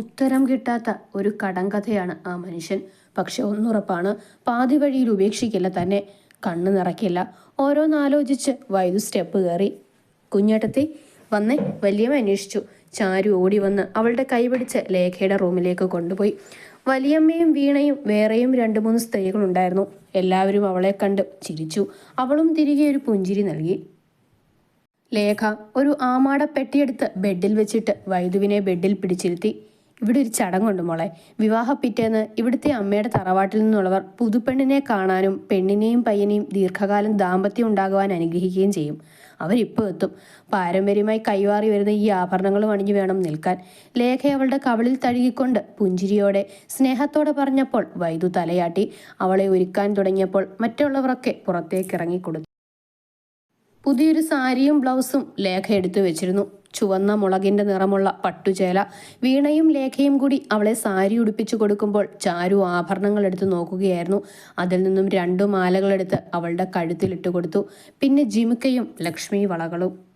ഉത്തരം കിട്ടാത്ത ഒരു കടങ്കഥയാണ് ആ മനുഷ്യൻ. പക്ഷെ ഒന്നുറപ്പാണ് പാതി വഴിയിൽ ഉപേക്ഷിക്കില്ല തന്നെ കണ്ണു നിറയ്ക്കില്ല. ഓരോന്നാലോചിച്ച് വൈദ്യു സ്റ്റെപ്പ് കയറി. കുഞ്ഞേട്ടത്തി വന്നേ. വലിയമ്മ അന്വേഷിച്ചു. ചാരു ഓടി വന്ന് അവളുടെ കൈ പിടിച്ച് ലേഖയുടെ റൂമിലേക്ക് കൊണ്ടുപോയി. വലിയമ്മയും വീണയും വേറെയും രണ്ട് മൂന്ന് സ്ത്രീകളുണ്ടായിരുന്നു. എല്ലാവരും അവളെ കണ്ട് ചിരിച്ചു. അവളും തിരികെ ഒരു പുഞ്ചിരി നൽകി. ലേഖ ഒരു ആമാട പെട്ടിയെടുത്ത് ബെഡിൽ വെച്ചിട്ട് വൈദുവിനെ ബെഡിൽ പിടിച്ചിരുത്തി. ഇവിടെ ഒരു ചടങ്ങുണ്ട് മോളെ. വിവാഹ പിറ്റേന്ന് ഇവിടുത്തെ അമ്മയുടെ തറവാട്ടിൽ നിന്നുള്ളവർ പുതുപ്പെണ്ണിനെ കാണാനും പെണ്ണിനെയും പയ്യനെയും ദീർഘകാലം ദാമ്പത്യം ഉണ്ടാകുവാൻ അനുഗ്രഹിക്കുകയും ചെയ്യും. അവരിപ്പോൾ എത്തും. പാരമ്പര്യമായി കൈവാറി വരുന്ന ഈ ആഭരണങ്ങളും അണിഞ്ഞു വേണം നിൽക്കാൻ. ലേഖ അവളുടെ കവളിൽ തഴുകിക്കൊണ്ട് പുഞ്ചിരിയോടെ സ്നേഹത്തോടെ പറഞ്ഞപ്പോൾ വൈദു തലയാട്ടി. അവളെ ഒരുക്കാൻ തുടങ്ങിയപ്പോൾ മറ്റുള്ളവരൊക്കെ പുറത്തേക്ക് ഇറങ്ങിക്കൊടുത്തു. പുതിയൊരു സാരിയും ബ്ലൗസും ലേഖ എടുത്തു വെച്ചിരുന്നു. ചുവന്ന മുളകിന്റെ നിറമുള്ള പട്ടുചേല. വീണയും ലേഖയും കൂടി അവളെ സാരി ഉടുപ്പിച്ചു കൊടുക്കുമ്പോൾ ചാരു ആഭരണങ്ങൾ എടുത്ത് നോക്കുകയായിരുന്നു. അതിൽ നിന്നും രണ്ടു മാലകളെടുത്ത് അവളുടെ കഴുത്തിലിട്ട് കൊടുത്തു. പിന്നെ ജിമുക്കയും ലക്ഷ്മി വളകളും.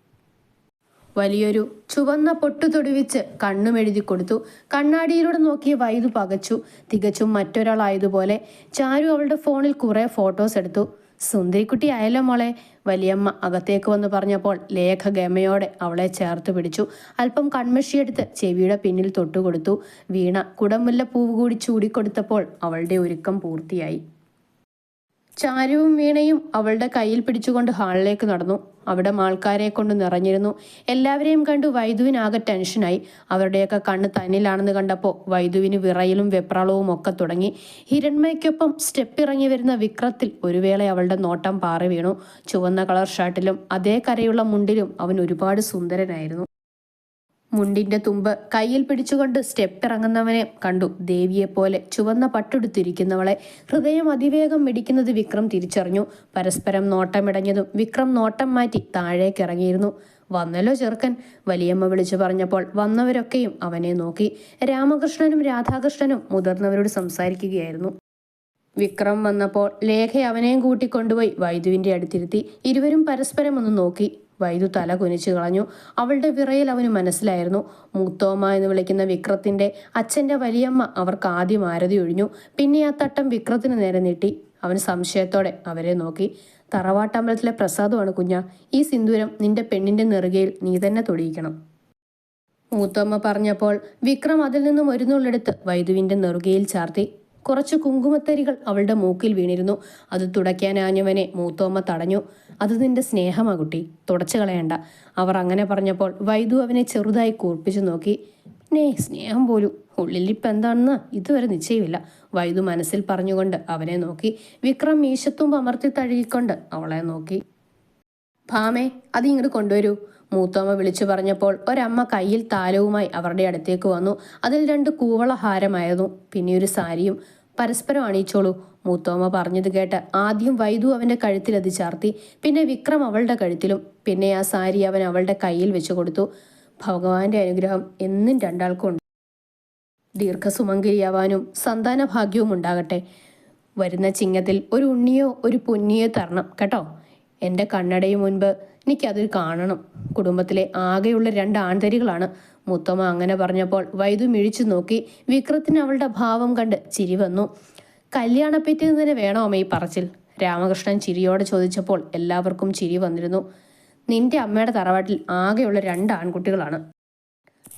വലിയൊരു ചുവന്ന പൊട്ടു തൊടുവിച്ച് കണ്ണുമെഴുതി കൊടുത്തു. കണ്ണാടിയിലൂടെ നോക്കിയ വൈദു പകച്ചു. തികച്ചും മറ്റൊരാളായതുപോലെ ചാരു അവളുടെ ഫോണിൽ കുറേ ഫോട്ടോസ് എടുത്തു. സുന്ദരിക്കുട്ടി ആയല്ലോ മോളെ. വലിയമ്മ അകത്തേക്ക് വന്ന് പറഞ്ഞപ്പോൾ ലേഖ ഗമയോടെ അവളെ ചേർത്ത് പിടിച്ചു. അല്പം കൺമഷിയെടുത്ത് ചെവിയുടെ പിന്നിൽ തൊട്ടുകൊടുത്തു. വീണ കുടമുല്ല പൂവ് കൂടി ചൂടിക്കൊടുത്തപ്പോൾ അവളുടെ ഒരുക്കം പൂർത്തിയായി. ചാരുവും വീണയും അവളുടെ കയ്യിൽ പിടിച്ചുകൊണ്ട് ഹാളിലേക്ക് നടന്നു. അവിടെ ആൾക്കാരെ കൊണ്ട് നിറഞ്ഞിരുന്നു. എല്ലാവരെയും കണ്ടു വൈദുവിനാകെ ടെൻഷനായി. അവരുടെയൊക്കെ കണ്ണ് തന്നിലാണെന്ന് കണ്ടപ്പോൾ വൈദുവിന് വിറയിലും വെപ്രാളവും ഒക്കെ തുടങ്ങി. ഹിരൺമയ്ക്കൊപ്പം സ്റ്റെപ്പ് ഇറങ്ങി വരുന്ന വിക്രത്തിൽ ഒരു വേള അവളുടെ നോട്ടം പാറി വീണു. ചുവന്ന കളർ ഷർട്ടിലും അതേ കരയുള്ള മുണ്ടിലും അവൻ ഒരുപാട് സുന്ദരനായിരുന്നു. മുണ്ടിന്റെ തുമ്പ് കയ്യിൽ പിടിച്ചുകൊണ്ട് സ്റ്റെപ്പ് ഇറങ്ങുന്നവനെ കണ്ടു. ദേവിയെപ്പോലെ ചുവന്ന പട്ടെടുത്തിരിക്കുന്നവളെ ഹൃദയം അതിവേഗം മിടിക്കുന്നത് വിക്രം തിരിച്ചറിഞ്ഞു. പരസ്പരം നോട്ടമിടഞ്ഞതും വിക്രം നോട്ടം മാറ്റി താഴേക്ക് ഇറങ്ങിയിരുന്നു വന്നല്ലോ ചെറുക്കൻ വലിയമ്മ വിളിച്ചു പറഞ്ഞപ്പോൾ വന്നവരൊക്കെയും അവനെ നോക്കി. രാമകൃഷ്ണനും രാധാകൃഷ്ണനും മുതിർന്നവരോട് സംസാരിക്കുകയായിരുന്നു. വിക്രം വന്നപ്പോൾ ലേഖ അവനെയും കൂട്ടിക്കൊണ്ടുപോയി വൈദുവിന്റെ അടുത്തിരുത്തി. ഇരുവരും പരസ്പരം ഒന്ന് നോക്കി. വൈദ്യു തല കുനിച്ചു കളഞ്ഞു. അവളുടെ വിറയിൽ അവന് മനസ്സിലായിരുന്നു. മൂത്തോമ എന്ന് വിളിക്കുന്ന വിക്രത്തിന്റെ അച്ഛന്റെ വലിയമ്മ അവർക്ക് ആദ്യം ആരതി ഒഴിഞ്ഞു. പിന്നെ ആ തട്ടം വിക്രത്തിന് നേരെ നീട്ടി. അവൻ സംശയത്തോടെ അവരെ നോക്കി. തറവാട്ടമ്പലത്തിലെ പ്രസാദമാണ് കുഞ്ഞ. ഈ സിന്ദൂരം നിന്റെ പെണ്ണിന്റെ നെറുകയിൽ നീ തന്നെ തൊടിയിക്കണം. മൂത്തോമ്മ പറഞ്ഞപ്പോൾ വിക്രം അതിൽ നിന്നും ഒരുന്നുള്ളെടുത്ത് വൈദുവിന്റെ നെറുകയിൽ ചാർത്തി. കുറച്ച് കുങ്കുമത്തരികൾ അവളുടെ മൂക്കിൽ വീണിരുന്നു. അത് തുടയ്ക്കാനാഞ്ഞവനെ മൂത്തോമ്മ തടഞ്ഞു. അത് നിന്റെ സ്നേഹമാ കുട്ടി തുടച്ചു കളയണ്ട അവർ അങ്ങനെ പറഞ്ഞപ്പോൾ വൈദു അവനെ ചെറുതായി കൂർപ്പിച്ചു നോക്കി. പിന്നെ സ്നേഹം പോലും. ഉള്ളിലിപ്പം എന്താണെന്ന് ഇതുവരെ നിശ്ചയമില്ല വൈദു മനസ്സിൽ പറഞ്ഞുകൊണ്ട് അവനെ നോക്കി. വിക്രം മീശത്തുമ്പ് അമർത്തി തഴുകിക്കൊണ്ട് അവളെ നോക്കി. ഭാമേ അത് ഇങ്ങോട്ട് കൊണ്ടുവരൂ മൂത്തോമ്മ വിളിച്ചു പറഞ്ഞപ്പോൾ ഒരമ്മ കയ്യിൽ താലവുമായി അവരുടെ അടുത്തേക്ക് വന്നു. അതിൽ രണ്ട് കൂവള ഹാരമായിരുന്നു. പിന്നെ ഒരു സാരിയും പരസ്പരം അണിയിച്ചോളൂ. മൂത്തോമ പറഞ്ഞത് കേട്ട് ആദ്യം വൈദു അവന്റെ കഴുത്തിൽ അത് ചാർത്തി പിന്നെ വിക്രം അവളുടെ കഴുത്തിലും പിന്നെ ആ സാരി അവൻ അവളുടെ കയ്യിൽ വെച്ചു കൊടുത്തു. ഭഗവാന്റെ അനുഗ്രഹം എന്നും രണ്ടാൾക്കും ഉണ്ട് ദീർഘസുമങ്കിരിയാവാനും സന്താന ഭാഗ്യവും ഉണ്ടാകട്ടെ. വരുന്ന ചിങ്ങത്തിൽ ഒരു ഉണ്ണിയോ ഒരു പൊന്നിയോ തരണം കേട്ടോ? എന്റെ കണ്ണടയും മുൻപ് എനിക്കത് കാണണം. കുടുംബത്തിലെ ആകെയുള്ള രണ്ട് ആൺതരികളാണ് മുത്തമ്മ അങ്ങനെ പറഞ്ഞപ്പോൾ വൈദു മിഴിച്ചു നോക്കി വിക്രത്തിന് അവളുടെ ഭാവം കണ്ട് ചിരി വന്നു. കല്യാണപ്പറ്റി തന്നെ വേണോ അമ്മ ഈ പറച്ചിൽ? രാമകൃഷ്ണൻ ചിരിയോടെ ചോദിച്ചപ്പോൾ എല്ലാവർക്കും ചിരി വന്നിരുന്നു. നിന്റെ അമ്മയുടെ തറവാട്ടിൽ ആകെയുള്ള രണ്ട് ആൺകുട്ടികളാണ്.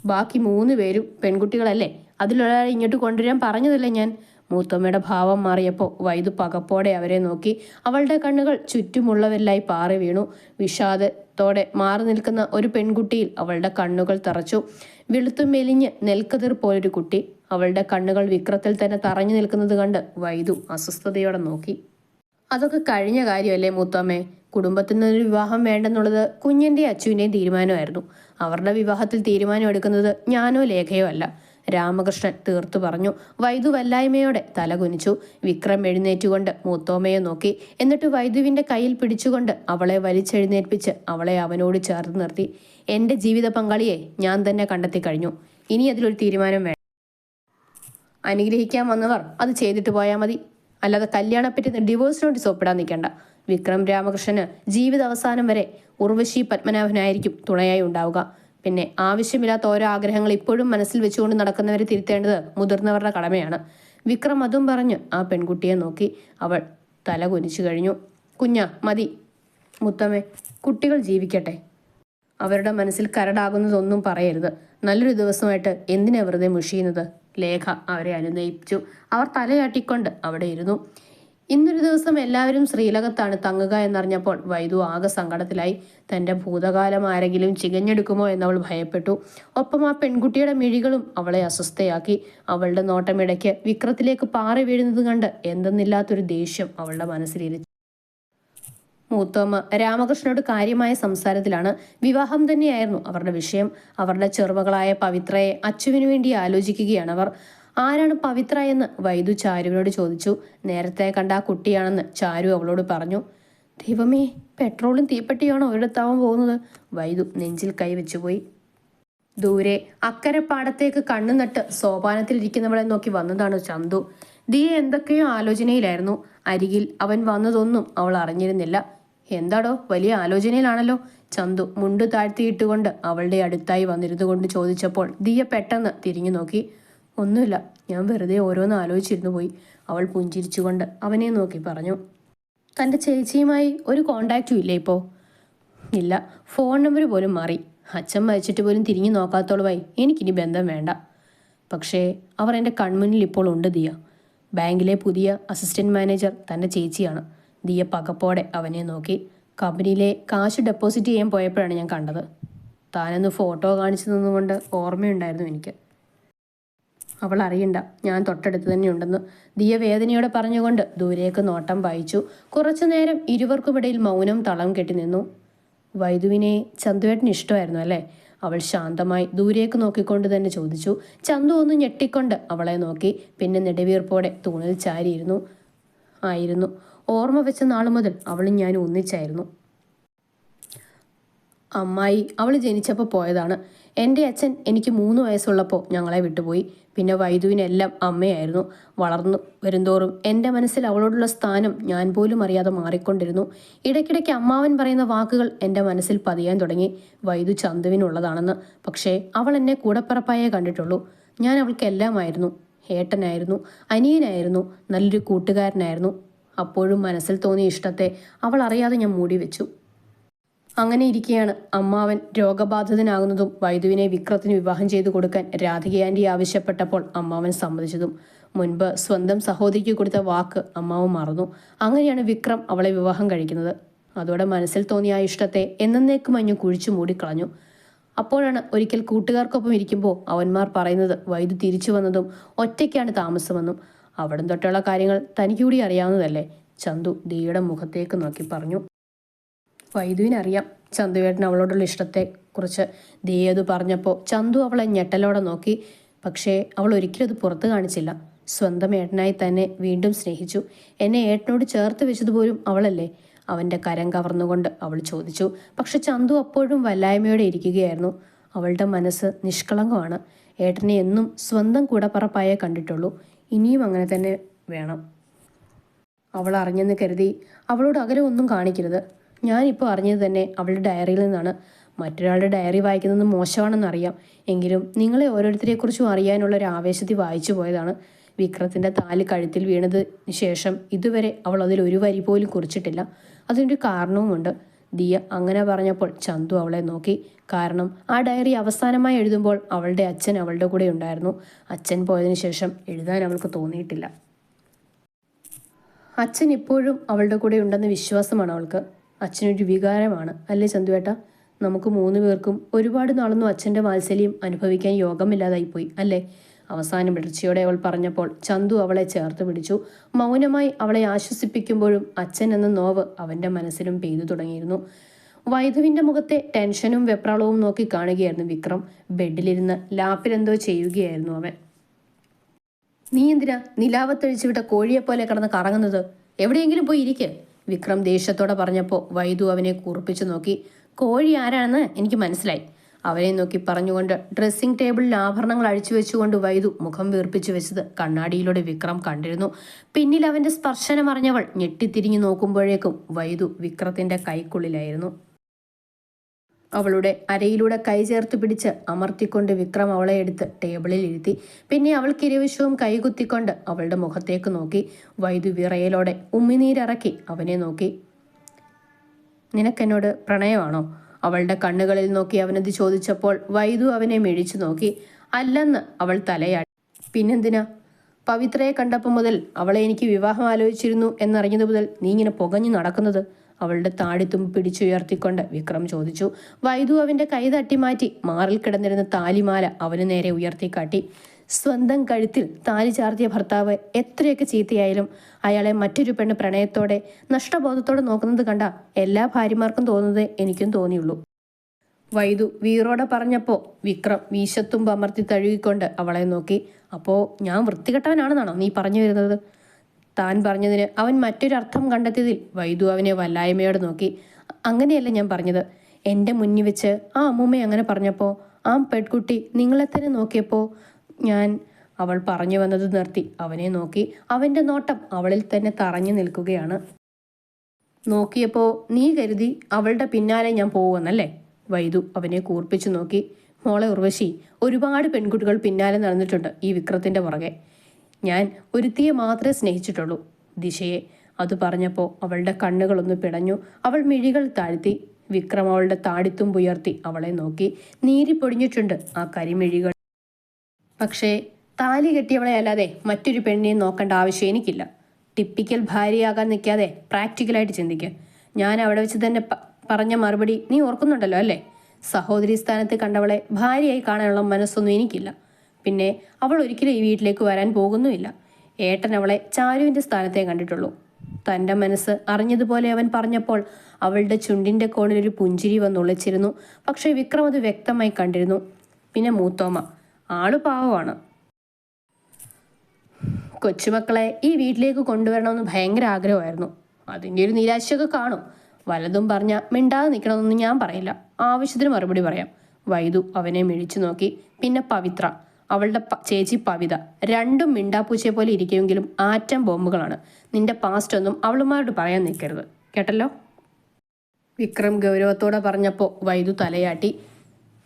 ബാക്കി മൂന്ന് പേരും പെൺകുട്ടികളല്ലേ? അതിലൊരാളെ ഇങ്ങോട്ട് കൊണ്ടുവരാൻ പറഞ്ഞതല്ലേ ഞാൻ? മൂത്തമ്മയുടെ ഭാവം മാറിയപ്പോൾ വൈദു പകപ്പോടെ അവരെ നോക്കി. അവളുടെ കണ്ണുകൾ ചുറ്റുമുള്ളവരിലായി പാറി വീണു. വിഷാദത്തോടെ മാറി നിൽക്കുന്ന ഒരു പെൺകുട്ടിയിൽ അവളുടെ കണ്ണുകൾ തറച്ചു. വെളുത്തു മെലിഞ്ഞ് നെൽക്കതിർ പോലൊരു കുട്ടി അവളുടെ കണ്ണുകൾ വിക്രത്തിൽ തന്നെ തറഞ്ഞു നിൽക്കുന്നത് കണ്ട് വൈദു അസ്വസ്ഥതയോടെ നോക്കി. അതൊക്കെ കഴിഞ്ഞ കാര്യമല്ലേ മൂത്തമ്മേ കുടുംബത്തിൽ നിന്നൊരു വിവാഹം വേണ്ടെന്നുള്ളത് കുഞ്ഞിന്റെ അച്ചുവിന്റെയും തീരുമാനമായിരുന്നു. അവരുടെ വിവാഹത്തിൽ തീരുമാനം എടുക്കുന്നത് ഞാനോ ലേഖയോ അല്ല. രാമകൃഷ്ണൻ തീർത്തു പറഞ്ഞു. വൈദു വല്ലായ്മയോടെ തല കുനിച്ചു. വിക്രം എഴുന്നേറ്റുകൊണ്ട് മൂത്തോമയെ നോക്കി. എന്നിട്ട് വൈദുവിന്റെ കയ്യിൽ പിടിച്ചുകൊണ്ട് അവളെ വലിച്ചെഴുന്നേൽപ്പിച്ച് അവളെ അവനോട് ചേർത്ത് നിർത്തി. എന്റെ ജീവിത പങ്കാളിയെ ഞാൻ തന്നെ കണ്ടെത്തി കഴിഞ്ഞു. ഇനി അതിലൊരു തീരുമാനം വേണം അനുഗ്രഹിക്കാൻ വന്നവർ അത് ചെയ്തിട്ട് പോയാൽ മതി. അല്ലാതെ കല്യാണപ്പറ്റി ഡിവോഴ്സ് നോട്ടീസ് ഒപ്പിടാൻ നിൽക്കേണ്ട. വിക്രം രാമകൃഷ്ണന് ജീവിത അവസാനം വരെ ഉർവശി പത്മനാഭനായിരിക്കും തുണയായി ഉണ്ടാവുക. പിന്നെ ആവശ്യമില്ലാത്ത ഓരോ ആഗ്രഹങ്ങൾ ഇപ്പോഴും മനസ്സിൽ വെച്ചുകൊണ്ട് നടക്കുന്നവരെ തിരുത്തേണ്ടത് മുതിർന്നവരുടെ കടമയാണ്. വിക്രം അതും പറഞ്ഞു ആ പെൺകുട്ടിയെ നോക്കി അവൾ തല കുനിച്ചു കഴിഞ്ഞു. കുഞ്ഞ മതി മുത്തമ്മേ കുട്ടികൾ ജീവിക്കട്ടെ. അവരുടെ മനസ്സിൽ കരടാകുന്നതൊന്നും പറയരുത്. നല്ലൊരു ദിവസമായിട്ട് എന്തിനാ വെറുതെ മുഷിയുന്നത്? ലേഖ അവരെ അനുനയിപ്പിച്ചു. അവർ തലയാട്ടിക്കൊണ്ട് അവിടെ ഇരുന്നു. ഇന്നൊരു ദിവസം എല്ലാവരും ശ്രീലകത്താണ് തങ്ങുക എന്നറിഞ്ഞപ്പോൾ വൈദു ആകെ സങ്കടത്തിലായി. തന്റെ ഭൂതകാലം ആരെങ്കിലും ചികഞ്ഞെടുക്കുമോ എന്നവൾ ഭയപ്പെട്ടു. ഒപ്പം ആ പെൺകുട്ടിയുടെ മിഴികളും അവളെ അസ്വസ്ഥയാക്കി. അവളുടെ നോട്ടമിടയ്ക്ക് വിക്രത്തിലേക്ക് പാറി വീഴുന്നത് കണ്ട് എന്തെന്നില്ലാത്തൊരു ദേഷ്യം അവളുടെ മനസ്സിലിരിച്ചു മൂത്തോമ്മ രാമകൃഷ്ണനോട് കാര്യമായ സംസാരത്തിലാണ്. വിവാഹം തന്നെയായിരുന്നു അവരുടെ വിഷയം. അവരുടെ ചെറുമകളായ പവിത്രയെ അച്ചുവിനു വേണ്ടി ആലോചിക്കുകയാണ് അവർ ആരാണ് പവിത്ര എന്ന് വൈദു ചാരുവിനോട് ചോദിച്ചു. നേരത്തെ കണ്ട ആ കുട്ടിയാണെന്ന് ചാരു അവളോട് പറഞ്ഞു. ദൈവമേ പെട്രോളും തീപ്പെട്ടിയാണോ ഒരിടത്താവാൻ പോകുന്നത്? വൈദു നെഞ്ചിൽ കൈവച്ചുപോയി. ദൂരെ അക്കരെ പാടത്തേക്ക് കണ്ണു നട്ട് സോപാനത്തിൽ ഇരിക്കുന്നവളെ നോക്കി വന്നതാണ് ചന്തു. ദിയ എന്തൊക്കെയോ ആലോചനയിലായിരുന്നു. അരികിൽ അവൻ വന്നതൊന്നും അവൾ അറിഞ്ഞിരുന്നില്ല. എന്താടോ വലിയ ആലോചനയിലാണല്ലോ. ചന്തു മുണ്ട് താഴ്ത്തിയിട്ടുകൊണ്ട് അവളുടെ അടുത്തായി വന്നിരുന്നു കൊണ്ട് ചോദിച്ചപ്പോൾ ദിയ പെട്ടെന്ന് തിരിഞ്ഞു നോക്കി ഒന്നുമില്ല. ഞാൻ വെറുതെ ഓരോന്ന് ആലോചിച്ചിരുന്നു പോയി. അവൾ പുഞ്ചിരിച്ചുകൊണ്ട് അവനെ നോക്കി പറഞ്ഞു. തന്റെ ചേച്ചിയുമായി ഒരു കോണ്ടാക്റ്റും ഇല്ലേ ഇപ്പോൾ ഇല്ല. ഫോൺ നമ്പർ പോലും മാറി. അച്ഛൻ മരിച്ചിട്ട് പോലും തിരിഞ്ഞു നോക്കാത്തോളുമായി എനിക്കിനി ബന്ധം വേണ്ട. പക്ഷേ അവർ എന്റെ കൺമുന്നിൽ ഇപ്പോൾ ഉണ്ട് ദിയ. ബാങ്കിലെ പുതിയ അസിസ്റ്റന്റ് മാനേജർ തന്റെ ചേച്ചിയാണ്. ദിയ പകപ്പോടെ അവനെ നോക്കി. കമ്പനിയിലെ കാശ് ഡെപ്പോസിറ്റ് ചെയ്യാൻ പോയപ്പോഴാണ് ഞാൻ കണ്ടത്. താനൊന്ന് ഫോട്ടോ കാണിച്ചു തന്നുകൊണ്ട് ഓർമ്മയുണ്ടായിരുന്നു എനിക്ക്. അവൾ അറിയണ്ട. ഞാൻ തൊട്ടടുത്ത് തന്നെ ഉണ്ടെന്ന് ദിയ വേദനയോടെ പറഞ്ഞുകൊണ്ട് ദൂരേക്ക് നോട്ടം വായിച്ചു. കുറച്ചു നേരം ഇരുവർക്കുമിടയിൽ മൗനം തളം കെട്ടി നിന്നു. വൈദുവിനെ ചന്തുവേട്ടന് ഇഷ്ടമായിരുന്നു അല്ലേ? അവൾ ശാന്തമായി ദൂരേക്ക് നോക്കിക്കൊണ്ട് തന്നെ ചോദിച്ചു. ചന്തു ഒന്ന് ഞെട്ടിക്കൊണ്ട് അവളെ നോക്കി. പിന്നെ നെടുവീർപ്പോടെ തൂണിൽ ചാരിയിരുന്നു. ആയിരുന്നു. ഓർമ്മ വെച്ച നാൾ മുതൽ അവളും ഞാൻ ഒന്നിച്ചായിരുന്നു. അമ്മായി അവൾ ജനിച്ചപ്പോൾ പോയതാണ്. എന്റെ അച്ഛൻ എനിക്ക് മൂന്ന് വയസ്സുള്ളപ്പോൾ ഞങ്ങളെ വിട്ടുപോയി. പിന്നെ വൈദുവിനെല്ലാം അമ്മയായിരുന്നു. വളർന്നു വരുന്തോറും എന്റെ മനസ്സിൽ അവളോടുള്ള സ്ഥാനം ഞാൻ പോലും അറിയാതെ മാറിക്കൊണ്ടിരുന്നു. ഇടയ്ക്കിടയ്ക്ക് അമ്മാവൻ പറയുന്ന വാക്കുകൾ എന്റെ മനസ്സിൽ പതിയാൻ തുടങ്ങി. വൈദു ചന്തുവിനുള്ളതാണെന്ന്. പക്ഷേ അവൾ എന്നെ കൂടപ്പിറപ്പായേ കണ്ടിട്ടുള്ളൂ. ഞാൻ അവൾക്ക് എല്ലാമായിരുന്നു ഏട്ടനായിരുന്നു. അനിയനായിരുന്നു. നല്ലൊരു കൂട്ടുകാരനായിരുന്നു. അപ്പോഴും മനസ്സിൽ തോന്നിയ ഇഷ്ടത്തെ അവൾ അറിയാതെ ഞാൻ മൂടി വെച്ചു അങ്ങനെ ഇരിക്കെയാണ് അമ്മാവൻ രോഗബാധിതനാകുന്നതും വൈദുവിനെ വിക്രത്തിന് വിവാഹം ചെയ്തു കൊടുക്കാൻ രാധിക ആന്റി ആവശ്യപ്പെട്ടപ്പോൾ അമ്മാവൻ സമ്മതിച്ചതും. മുൻപ് സ്വന്തം സഹോദരിക്ക് കൊടുത്ത വാക്ക് അമ്മാവൻ മറന്നു. അങ്ങനെയാണ് വിക്രം അവളെ വിവാഹം കഴിക്കുന്നത്. അതോടെ മനസ്സിൽ തോന്നിയ ആ ഇഷ്ടത്തെ എന്നേക്കും മഞ്ഞു കുഴിച്ചു മൂടിക്കളഞ്ഞു. അപ്പോഴാണ് ഒരിക്കൽ കൂട്ടുകാർക്കൊപ്പം ഇരിക്കുമ്പോൾ അവന്മാർ പറയുന്നത് വൈദു തിരിച്ചു വന്നതും ഒറ്റയ്ക്കാണ് താമസമെന്നും. അവിടം തൊട്ടുള്ള കാര്യങ്ങൾ തനിക്കൂടി അറിയാവുന്നതല്ലേ? ചന്തു ദിയുടെ മുഖത്തേക്ക് നോക്കി പറഞ്ഞു. വൈദുവിനറിയാം ചന്തുവേട്ടൻ അവളോടുള്ള ഇഷ്ടത്തെ കുറിച്ച് ദിയ പറഞ്ഞപ്പോൾ ചന്തു അവളെ ഞെട്ടലോടെ നോക്കി. പക്ഷേ അവൾ ഒരിക്കലും അത് പുറത്തു കാണിച്ചില്ല. സ്വന്തം ഏട്ടനായി തന്നെ വീണ്ടും സ്നേഹിച്ചു. എന്നെ ഏട്ടനോട് ചേർത്ത് വെച്ചതുപോലും അവളല്ലേ? അവന്റെ കരം കവർന്നുകൊണ്ട് അവൾ ചോദിച്ചു. പക്ഷെ ചന്തു അപ്പോഴും വല്ലായ്മയോടെ ഇരിക്കുകയായിരുന്നു. അവളുടെ മനസ്സ് നിഷ്കളങ്കമാണ്. ഏട്ടനെ എന്നും സ്വന്തം കൂടപ്പറപ്പായേ കണ്ടിട്ടുള്ളൂ. ഇനിയും അങ്ങനെ തന്നെ വേണം. അവൾ അറിഞ്ഞെന്ന് കരുതി അവളോട് അകലെ ഒന്നും കാണിക്കരുത്. ഞാനിപ്പോൾ അറിഞ്ഞത് തന്നെ അവളുടെ ഡയറിയിൽ നിന്നാണ്. മറ്റൊരാളുടെ ഡയറി വായിക്കുന്നത് മോശമാണെന്നറിയാം എങ്കിലും നിങ്ങളെ ഓരോരുത്തരെക്കുറിച്ചും അറിയാനുള്ള ഒരു ആവേശത്തിൽ വായിച്ചു പോയതാണ്. വിക്രത്തിന്റെ താൽ കഴുത്തിൽ വീണതിന് ശേഷം ഇതുവരെ അവൾ അതിൽ ഒരു വരി പോലും കുറിച്ചിട്ടില്ല. അതിനൊരു കാരണവുമുണ്ട് ദിയ അങ്ങനെ പറഞ്ഞപ്പോൾ ചന്തു അവളെ നോക്കി. കാരണം ആ ഡയറി അവസാനമായി എഴുതുമ്പോൾ അവളുടെ അച്ഛൻ അവളുടെ കൂടെ ഉണ്ടായിരുന്നു. അച്ഛൻ പോയതിനു ശേഷം എഴുതാൻ അവൾക്ക് തോന്നിയിട്ടില്ല. അച്ഛൻ ഇപ്പോഴും അവളുടെ കൂടെ ഉണ്ടെന്ന വിശ്വാസമാണ് അവൾക്ക്. അച്ഛനൊരു വികാരമാണ്. അല്ലേ ചന്തുവേട്ട നമുക്ക് മൂന്ന് പേർക്കും ഒരുപാട് നാളൊന്നും അച്ഛന്റെ വാത്സല്യം അനുഭവിക്കാൻ യോഗമില്ലാതായിപ്പോയി അല്ലേ? അവസാനം വിടർച്ചയോടെ അവൾ പറഞ്ഞപ്പോൾ ചന്തു അവളെ ചേർത്ത് പിടിച്ചു. മൗനമായി അവളെ ആശ്വസിപ്പിക്കുമ്പോഴും അച്ഛൻ എന്ന നോവ് അവന്റെ മനസ്സിലും പെയ്തു തുടങ്ങിയിരുന്നു. വൈധുവിന്റെ മുഖത്തെ ടെൻഷനും വെപ്രാളവും നോക്കി കാണുകയായിരുന്നു വിക്രം. ബെഡിലിരുന്ന് ലാപ്പിലെന്തോ ചെയ്യുകയായിരുന്നു അവൻ. നീ എന്തിനാ നിലാവത്തഴിച്ചു വിട്ട കോഴിയെപ്പോലെ കിടന്ന് കറങ്ങുന്നത്? എവിടെയെങ്കിലും പോയി ഇരിക്ക്. വിക്രം ദേഷ്യത്തോടെ പറഞ്ഞപ്പോൾ വൈദു അവനെ കൂർപ്പിച്ച് നോക്കി. കോഴി ആരാണെന്ന് എനിക്ക് മനസ്സിലായി. അവനെ നോക്കി പറഞ്ഞുകൊണ്ട് ഡ്രസ്സിംഗ് ടേബിളിൽ ആഭരണങ്ങൾ അഴിച്ചു വെച്ചുകൊണ്ട് വൈദു മുഖം വീർപ്പിച്ചു വെച്ചത് കണ്ണാടിയിലൂടെ വിക്രം കണ്ടിരുന്നു. പിന്നിൽ അവന്റെ സ്പർശനം അറിഞ്ഞവൾ ഞെട്ടിത്തിരിഞ്ഞു നോക്കുമ്പോഴേക്കും വൈദു വിക്രത്തിന്റെ കൈക്കുള്ളിലായിരുന്നു. അവളുടെ അരയിലൂടെ കൈ ചേർത്ത് പിടിച്ച് അമർത്തിക്കൊണ്ട് വിക്രം അവളെ എടുത്ത് ടേബിളിൽ ഇരുത്തി. പിന്നെ അവൾക്ക് ഇരുവശവും കൈകുത്തിക്കൊണ്ട് അവളുടെ മുഖത്തേക്ക് നോക്കി. വൈദ്യു വിറയലോടെ ഉമ്മിനീരിറക്കി അവനെ നോക്കി. നിനക്കെന്നോട് പ്രണയമാണോ? അവളുടെ കണ്ണുകളിൽ നോക്കി അവനത് ചോദിച്ചപ്പോൾ വൈദു അവനെ മെഴിച്ചു നോക്കി. അല്ലെന്ന് അവൾ തലയാടി പിന്നെന്തിനാ? പവിത്രയെ കണ്ടപ്പോൾ മുതൽ അവളെ എനിക്ക് വിവാഹം ആലോചിച്ചിരുന്നു എന്നറിഞ്ഞത് മുതൽ നീ ഇങ്ങനെ പുകഞ്ഞു നടക്കുന്നത്. അവളുടെ താടിത്തുമ്പ് പിടിച്ചുയർത്തിക്കൊണ്ട് വിക്രം ചോദിച്ചു വൈദു അവന്റെ കൈ തട്ടി മാറ്റി മാറിൽ കിടന്നിരുന്ന താലിമാല അവന് നേരെ ഉയർത്തിക്കാട്ടി സ്വന്തം കഴുത്തിൽ താലി ചാർത്തിയ ഭർത്താവ് എത്രയൊക്കെ ചീത്തയായാലും അയാളെ മറ്റൊരു പെണ്ണ് പ്രണയത്തോടെ നഷ്ടബോധത്തോടെ നോക്കുന്നത് കണ്ട എല്ലാ ഭാര്യമാർക്കും തോന്നുന്നത് എനിക്കും തോന്നിയുള്ളൂ. വൈദു വീറോടെ പറഞ്ഞപ്പോ വിക്രം വീശത്തും അമർത്തി തഴുകിക്കൊണ്ട് അവളെ നോക്കി. അപ്പോ ഞാൻ വൃത്തികെട്ടവനാണെന്നാണോ നീ പറഞ്ഞു വരുന്നത്? താൻ പറഞ്ഞതിന് അവൻ മറ്റൊരർത്ഥം കണ്ടെത്തിയതിൽ വൈദു അവനെ വല്ലായ്മയോട് നോക്കി. അങ്ങനെയല്ല ഞാൻ പറഞ്ഞത്. എന്റെ മുന്നിൽ വെച്ച് ആ അമ്മൂമ്മ അങ്ങനെ പറഞ്ഞപ്പോൾ ആ പെൺകുട്ടി നിങ്ങളെ തന്നെ നോക്കിയപ്പോൾ ഞാൻ അവൾ പറഞ്ഞു വന്നത് നിർത്തി. അവനെ നോക്കി. അവന്റെ നോട്ടം അവളിൽ തന്നെ തറഞ്ഞു നിൽക്കുകയാണ്. നോക്കിയപ്പോ നീ കരുതി അവളുടെ പിന്നാലെ ഞാൻ പോവുമെന്നല്ലേ? വൈദു അവനെ കൂർപ്പിച്ചു നോക്കി. മോളെ ഉർവശി ഒരുപാട് പെൺകുട്ടികൾ പിന്നാലെ നടന്നിട്ടുണ്ട് ഈ വിക്രത്തിന്റെ പുറകെ. ഞാൻ ഒരുത്തിയെ മാത്രമേ സ്നേഹിച്ചിട്ടുള്ളൂ. ദിശയെ അത് പറഞ്ഞപ്പോൾ അവളുടെ കണ്ണുകളൊന്ന് പിടഞ്ഞു അവൾ മിഴികൾ താഴ്ത്തി. വിക്രം അവളുടെ താടിത്തുമ്പുയർത്തി അവളെ നോക്കി. നീരി പൊടിഞ്ഞിട്ടുണ്ട് ആ കരിമിഴികൾ. പക്ഷേ താലി കെട്ടിയവളെ അല്ലാതെ മറ്റൊരു പെണ്ണിനെയും നോക്കേണ്ട ആവശ്യം എനിക്കില്ല. ടിപ്പിക്കൽ ഭാര്യയാകാൻ നിൽക്കാതെ പ്രാക്ടിക്കലായിട്ട് ചിന്തിക്കുക ഞാൻ അവിടെ വെച്ച് തന്നെ പറഞ്ഞ മറുപടി നീ ഓർക്കുന്നുണ്ടല്ലോ അല്ലേ? സഹോദരി സ്ഥാനത്ത് കണ്ടവളെ ഭാര്യയായി കാണാനുള്ള മനസ്സൊന്നും എനിക്കില്ല. പിന്നെ അവൾ ഒരിക്കലും ഈ വീട്ടിലേക്ക് വരാൻ പോകുന്നുമില്ല. ഏട്ടൻ അവളെ ചാരുവിന്റെ സ്ഥാനത്തേ കണ്ടിട്ടുള്ളൂ. തന്റെ മനസ്സ് അറിഞ്ഞതുപോലെ അവൻ പറഞ്ഞപ്പോൾ അവളുടെ ചുണ്ടിന്റെ കോണിൽ ഒരു പുഞ്ചിരി വന്നുള്ളിച്ചിരുന്നു പക്ഷേ വിക്രം അത് വ്യക്തമായി കണ്ടിരുന്നു. പിന്നെ മൂത്തോമ ആൾ പാവമാണ്. കൊച്ചുമക്കളെ ഈ വീട്ടിലേക്ക് കൊണ്ടുവരണമെന്ന് ഭയങ്കര ആഗ്രഹമായിരുന്നു. അതിന്റെ ഒരു നിരാശയൊക്കെ കാണും. വലതും പറഞ്ഞ മിണ്ടാതെ നിൽക്കണമെന്നൊന്നും ഞാൻ പറയില്ല. ആവശ്യത്തിന് മറുപടി പറയാം. വൈദു അവനെ മിഴിച്ചു നോക്കി. പിന്നെ പവിത്ര അവളുടെ ചേച്ചി പവിത. രണ്ടും മിണ്ടാപ്പൂച്ചയെ പോലെ ഇരിക്കുമെങ്കിലും ആറ്റം ബോംബുകളാണ്. നിന്റെ പാസ്റ്റ് ഒന്നും അവളുമാരോട് പറയാൻ നിൽക്കരുത്. കേട്ടല്ലോ? വിക്രം ഗൗരവത്തോടെ പറഞ്ഞപ്പോൾ വൈദു തലയാട്ടി.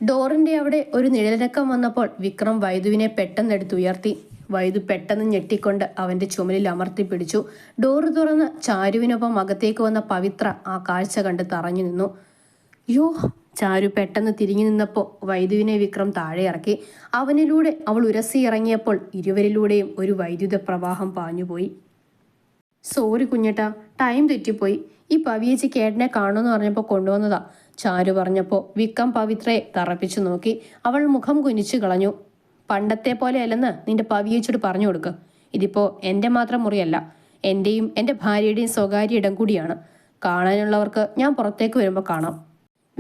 ഡോറിന്റെ അവിടെ ഒരു നിഴലിനക്കം വന്നപ്പോൾ വിക്രം വൈദുവിനെ പെട്ടെന്നെടുത്ത് ഉയർത്തി. വൈദു പെട്ടെന്ന് ഞെട്ടിക്കൊണ്ട് അവന്റെ ചുമലിൽ അമർത്തി പിടിച്ചു. ഡോറ് തുറന്ന് ചാരുവിനൊപ്പം അകത്തേക്ക് വന്ന പവിത്ര ആ കാഴ്ച കണ്ട് തറഞ്ഞു നിന്നു. യോ ചാരു പെട്ടെന്ന് തിരിഞ്ഞു നിന്നപ്പോൾ വൈദ്യുവിനെ വിക്രം താഴെ ഇറക്കി. അവനിലൂടെ അവൾ ഉരസി ഇറങ്ങിയപ്പോൾ ഇരുവരിലൂടെയും ഒരു വൈദ്യുത പ്രവാഹം പാഞ്ഞുപോയി സോറി കുഞ്ഞേട്ടാ ടൈം തെറ്റിപ്പോയി. ഈ പവിയേച്ചി കേട്ടനെ കാണുമെന്ന് പറഞ്ഞപ്പോൾ കൊണ്ടുവന്നതാ ചാരു പറഞ്ഞപ്പോൾ വിക്രം പവിത്രയെ തറപ്പിച്ചു നോക്കി. അവൾ മുഖം കുനിച്ചു കളഞ്ഞു. പണ്ടത്തെ പോലെ പോലെയല്ലെന്ന് നിന്റെ പവിയേച്ചിയോട് പറഞ്ഞു കൊടുക്ക്. ഇതിപ്പോൾ എന്റെ മാത്രം മുറിയല്ല എന്റെയും എന്റെ ഭാര്യയുടെയും സ്വകാര്യ ഇടം കൂടിയാണ്. കാണാനുള്ളവർക്ക് ഞാൻ പുറത്തേക്ക് വരുമ്പോൾ കാണാം.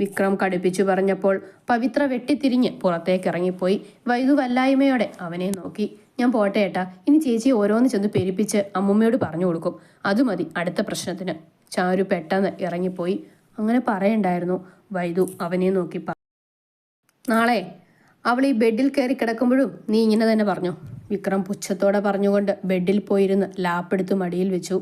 വിക്രം കടുപ്പിച്ചു പറഞ്ഞപ്പോൾ പവിത്ര വെട്ടിത്തിരിഞ്ഞ് പുറത്തേക്ക് ഇറങ്ങിപ്പോയി വൈദു വല്ലായ്മയോടെ അവനെ നോക്കി. ഞാൻ പോട്ടെ ഏട്ടാ ഇനി ചേച്ചി ഓരോന്ന് ചെന്ന് പെരുപ്പിച്ച് അമ്മുമ്മയോട് പറഞ്ഞു കൊടുക്കും. അത് മതി അടുത്ത പ്രശ്നത്തിന്. ചാരു പെട്ടെന്ന് ഇറങ്ങിപ്പോയി. അങ്ങനെ പറയണ്ടായിരുന്നു വൈദു അവനെ നോക്കി നാളെ അവൾ ഈ ബെഡിൽ കയറി കിടക്കുമ്പോഴും നീ ഇങ്ങനെ തന്നെ പറഞ്ഞു? വിക്രം പുച്ഛത്തോടെ പറഞ്ഞുകൊണ്ട് ബെഡിൽ പോയിരുന്ന് ലാപ്പെടുത്ത് മടിയിൽ വെച്ചു.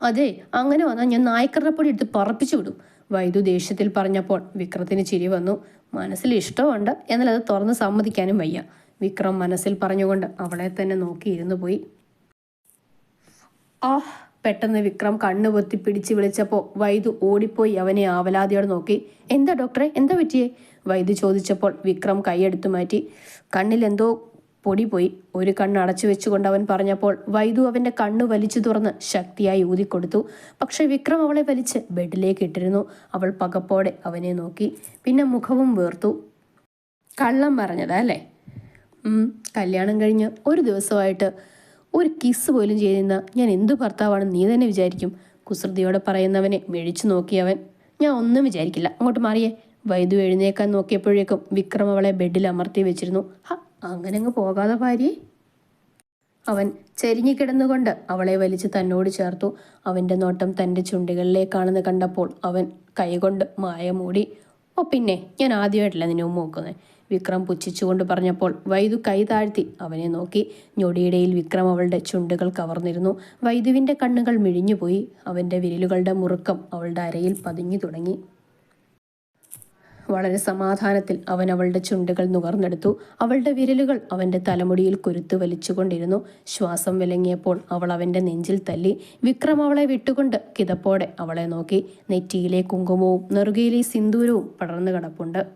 അതെ അങ്ങനെ വന്നാൽ ഞാൻ നായ്ക്കറുടെ പൊടി എടുത്ത് പറപ്പിച്ചു വിടും. വൈദു ദേഷ്യത്തിൽ പറഞ്ഞപ്പോൾ വിക്രത്തിന് ചിരി വന്നു. മനസ്സിൽ ഇഷ്ടമുണ്ട് എന്നാൽ അത് തുറന്ന് സമ്മതിക്കാനും വയ്യ. വിക്രം മനസ്സിൽ പറഞ്ഞുകൊണ്ട് അവളെ തന്നെ നോക്കിയിരുന്നു പോയി. ആ പെട്ടെന്ന് വിക്രം കണ്ണു പൊത്തി പിടിച്ച് വിളിച്ചപ്പോൾ വൈദു ഓടിപ്പോയി അവനെ ആവലാതിയോടെ നോക്കി. എന്താ ഡോക്ടറെ? എന്താ പറ്റിയേ? വൈദു ചോദിച്ചപ്പോൾ വിക്രം കൈയെടുത്തു മാറ്റി. കണ്ണിൽ എന്തോ പൊടി പോയി. ഒരു കണ്ണ് അടച്ചു വെച്ചുകൊണ്ട് അവൻ പറഞ്ഞപ്പോൾ വൈദു അവന്റെ കണ്ണു വലിച്ചു തുറന്ന് ശക്തിയായി ഊതിക്കൊടുത്തു. പക്ഷെ വിക്രം അവളെ വലിച്ച് ബെഡിലേക്ക് ഇട്ടിരുന്നു. അവൾ പകപ്പോടെ അവനെ നോക്കി. പിന്നെ മുഖവും വേർത്തു. കള്ളം പറഞ്ഞതാ അല്ലേ? കല്യാണം കഴിഞ്ഞ് ഒരു ദിവസമായിട്ട് ഒരു കിസ് പോലും ചെയ്യുന്ന ഞാൻ എന്തു ഭർത്താവാണ് നീ തന്നെ വിചാരിക്കും. കുസൃതിയോടെ പറയുന്നവനെ മെഴിച്ചു നോക്കിയവൻ ഞാൻ ഒന്നും വിചാരിക്കില്ല. അങ്ങോട്ട് മാറിയേ. വൈദു എഴുന്നേക്കാൻ നോക്കിയപ്പോഴേക്കും വിക്രം അവളെ ബെഡിൽ അമർത്തി വെച്ചിരുന്നു. അങ്ങനെ അങ്ങ് പോകാതെ ഭാര്യ. അവൻ ചെരിഞ്ഞു കിടന്നുകൊണ്ട് അവളെ വലിച്ചു തന്നോട് ചേർത്തു. അവന്റെ നോട്ടം തന്റെ ചുണ്ടികളിലേക്കാണെന്ന് കണ്ടപ്പോൾ അവൻ കൈകൊണ്ട് മായ മൂടി ഓ പിന്നെ ഞാൻ ആദ്യമായിട്ടല്ല നിന്നെ ഉമ്മ നോക്കുന്നത് വിക്രം പുച്ഛിച്ചുകൊണ്ട് പറഞ്ഞപ്പോൾ വൈദു കൈ താഴ്ത്തി അവനെ നോക്കി. ഞൊടിയിടയിൽ വിക്രം അവളുടെ ചുണ്ടുകൾ കവർന്നിരുന്നു. വൈദുവിന്റെ കണ്ണുകൾ മിഴിഞ്ഞുപോയി. അവന്റെ വിരലുകളുടെ മുറുക്കം അവളുടെ അരയിൽ പതിഞ്ഞു തുടങ്ങി. വളരെ സമാധാനത്തിൽ അവൻ അവളുടെ ചുണ്ടുകൾ നുകർന്നെടുത്തു. അവളുടെ വിരലുകൾ അവന്റെ തലമുടിയിൽ കുരുത്തു വലിച്ചുകൊണ്ടിരുന്നു. ശ്വാസം വിലങ്ങിയപ്പോൾ അവൾ അവന്റെ നെഞ്ചിൽ തല്ലി. വിക്രം അവളെ വിട്ടുകൊണ്ട് കിതപ്പോടെ അവളെ നോക്കി. നെറ്റിയിലെ കുങ്കുമവും നെറുകയിലെ സിന്ദൂരവും പടർന്നു കിടപ്പുണ്ട്.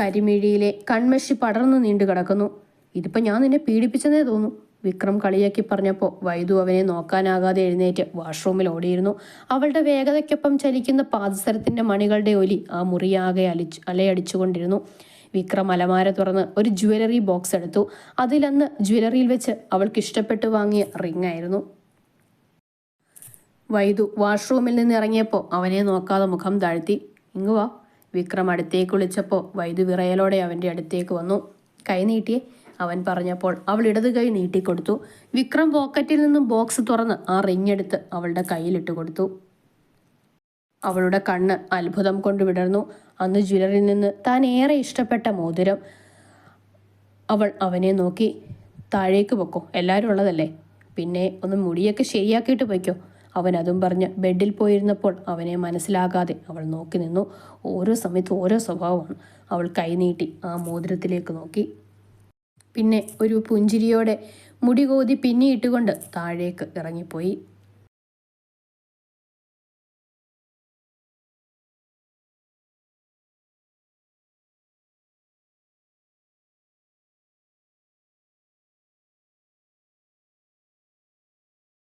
കരിമിഴിയിലെ കൺമഷി പടർന്നു നീണ്ടു കിടക്കുന്നു ഇതിപ്പോൾ ഞാൻ നിന്നെ പീഡിപ്പിച്ചെന്നേ തോന്നു വിക്രം കളിയാക്കി പറഞ്ഞപ്പോൾ വൈദു അവനെ നോക്കാനാകാതെ എഴുന്നേറ്റ് വാഷ്റൂമിൽ ഓടിയിരുന്നു. അവളുടെ വേഗതയ്ക്കൊപ്പം ചലിക്കുന്ന പാദസരത്തിന്റെ മണികളുടെ ഒലി ആ മുറിയാകെ അലിച്ച് അലയടിച്ചുകൊണ്ടിരുന്നു. വിക്രം അലമാര തുറന്ന് ഒരു ജ്വല്ലറി ബോക്സ് എടുത്തു. അതിലന്ന് ജ്വല്ലറിയിൽ വെച്ച് അവൾക്ക് ഇഷ്ടപ്പെട്ട് വാങ്ങിയ റിംഗ് ആയിരുന്നു. വൈദു വാഷ്റൂമിൽ നിന്ന് ഇറങ്ങിയപ്പോൾ അവനെ നോക്കാതെ മുഖം താഴ്ത്തി. ഇങ്ങുവാ വിക്രം അടുത്തേക്ക് വിളിച്ചപ്പോൾ വൈദു വിറയലോടെ അവന്റെ അടുത്തേക്ക് വന്നു. കൈ നീട്ടിയേ. അവൻ പറഞ്ഞപ്പോൾ അവൾ ഇടത് കൈ നീട്ടിക്കൊടുത്തു. വിക്രം പോക്കറ്റിൽ നിന്നും ബോക്സ് തുറന്ന് ആ റിങ്ങെടുത്ത് അവളുടെ കയ്യിലിട്ട് കൊടുത്തു. അവളുടെ കണ്ണ് അത്ഭുതം കൊണ്ട് വിടർന്നു. അന്ന് ജ്വല്ലറിൽ നിന്ന് താൻ ഏറെ ഇഷ്ടപ്പെട്ട മോതിരം. അവൾ അവനെ നോക്കി താഴേക്ക് പൊക്കോ എല്ലാവരും ഉള്ളതല്ലേ? പിന്നെ ഒന്ന് മുടിയൊക്കെ ശരിയാക്കിയിട്ട് പൊയ്ക്കോ. അവൻ അതും പറഞ്ഞ് ബെഡിൽ പോയിരുന്നപ്പോൾ അവനെ മനസ്സിലാകാതെ അവൾ നോക്കി നിന്നു. ഓരോ സമയത്ത് ഓരോ സ്വഭാവമാണ്. അവൾ കൈനീട്ടി ആ മോതിരത്തിലേക്ക് നോക്കി. പിന്നെ ഒരു പുഞ്ചിരിയോടെ മുടികോതി പിന്നിയിട്ടുകൊണ്ട് താഴേക്ക് ഇറങ്ങിപ്പോയി.